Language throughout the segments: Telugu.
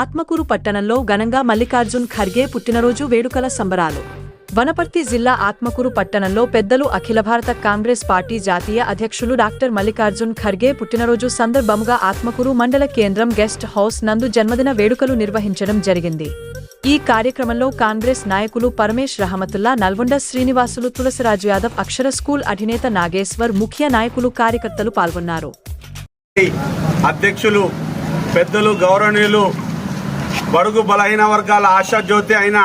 ఆత్మకూరు పట్టణంలో ఘనంగా మల్లికార్జున్ ఖర్గే పుట్టినరోజు వేడుకల సంబరాలు. వనపర్తి జిల్లా ఆత్మకూరు పట్టణంలో పెద్దలు అఖిల భారత కాంగ్రెస్ పార్టీ జాతీయ అధ్యక్షులు డాక్టర్ మల్లికార్జున్ ఖర్గే పుట్టినరోజు సందర్భముగా ఆత్మకూరు మండల కేంద్రం గెస్ట్ హౌస్ నందు జన్మదిన వేడుకలు నిర్వహించడం జరిగింది. ఈ కార్యక్రమంలో కాంగ్రెస్ నాయకులు పరమేష్ రహమతుల్లా నల్గొండ శ్రీనివాసులు తులసిరాజు యాదవ్ అక్షర స్కూల్ అధినేత నాగేశ్వర్ ముఖ్య నాయకులు కార్యకర్తలు పాల్గొన్నారు. అధ్యక్షులు పెద్దలు గౌరవనీయులు బడుగు బలహీన వర్గాల ఆశాజ్యోతి అయిన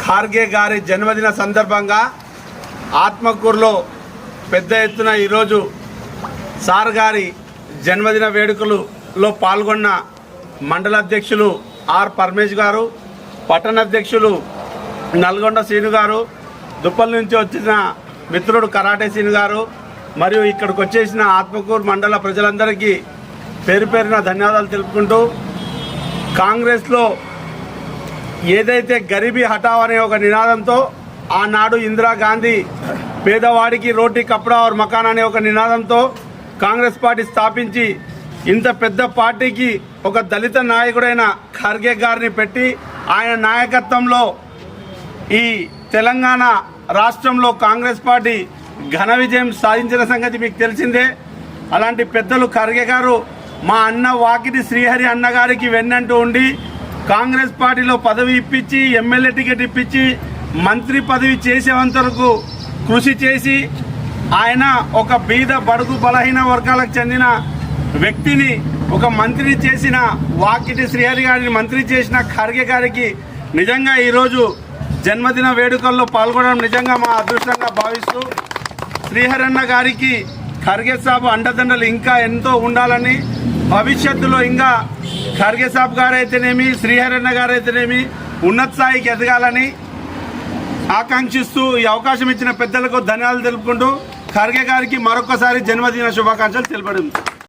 ఖార్గే గారి జన్మదిన సందర్భంగా ఆత్మకూరులో పెద్ద ఎత్తున ఈరోజు సార్ గారి జన్మదిన వేడుకలలో పాల్గొన్న మండల అధ్యక్షులు ఆర్ పరమేష్ గారు పట్టణ అధ్యక్షులు నల్గొండ శ్రీను గారు దుప్పల్ నుంచి వచ్చిన మిత్రుడు కరాటే శ్రీను గారు మరియు ఇక్కడికి వచ్చేసిన ఆత్మకూరు మండల ప్రజలందరికీ పేరు పేరున ధన్యవాదాలు తెలుపుకుంటూ కాంగ్రెస్లో ఏదైతే గరీబీ హఠావ్ అనే ఒక నినాదంతో ఆనాడు ఇందిరాగాంధీ పేదవాడికి రోటీ కప్డా और మకాన్ అనే ఒక నినాదంతో కాంగ్రెస్ పార్టీ స్థాపించి ఇంత పెద్ద పార్టీకి ఒక దళిత నాయకుడైన ఖర్గే గారిని పెట్టి ఆయన నాయకత్వంలో ఈ తెలంగాణ రాష్ట్రంలో కాంగ్రెస్ పార్టీ ఘన విజయం సాధించిన సంగతి మీకు తెలిసిందే. అలాంటి పెద్దలు ఖర్గే గారు మా అన్న వాకిటి శ్రీహరి అన్నగారికి వెన్నంటూ ఉండి కాంగ్రెస్ పార్టీలో పదవి ఇప్పించి ఎమ్మెల్యే టికెట్ ఇప్పించి మంత్రి పదవి చేసేంతవరకు కృషి చేసి ఆయన ఒక బీద బడుగు బలహీన వర్గాలకు చెందిన వ్యక్తిని ఒక మంత్రి చేసిన వాకిటి శ్రీహరి గారిని మంత్రి చేసిన ఖర్గే గారికి నిజంగా ఈరోజు జన్మదిన వేడుకల్లో పాల్గొనడం నిజంగా మా అదృష్టంగా భావిస్తూ శ్రీహరన్న గారికి ఖర్గే సాబ్ అండదండలు ఇంకా ఎంతో ఉండాలని భవిష్యత్తులో ఇంకా ఖర్గే సాబ్ గారైతేనేమి శ్రీహరణ గారైతేనేమి ఉన్నత స్థాయికి ఎదగాలని ఆకాంక్షిస్తూ ఈ అవకాశం ఇచ్చిన పెద్దలకు ధన్యవాదాలు తెలుపుకుంటూ ఖర్గే గారికి మరొకసారి జన్మదిన శుభాకాంక్షలు తెలపడం.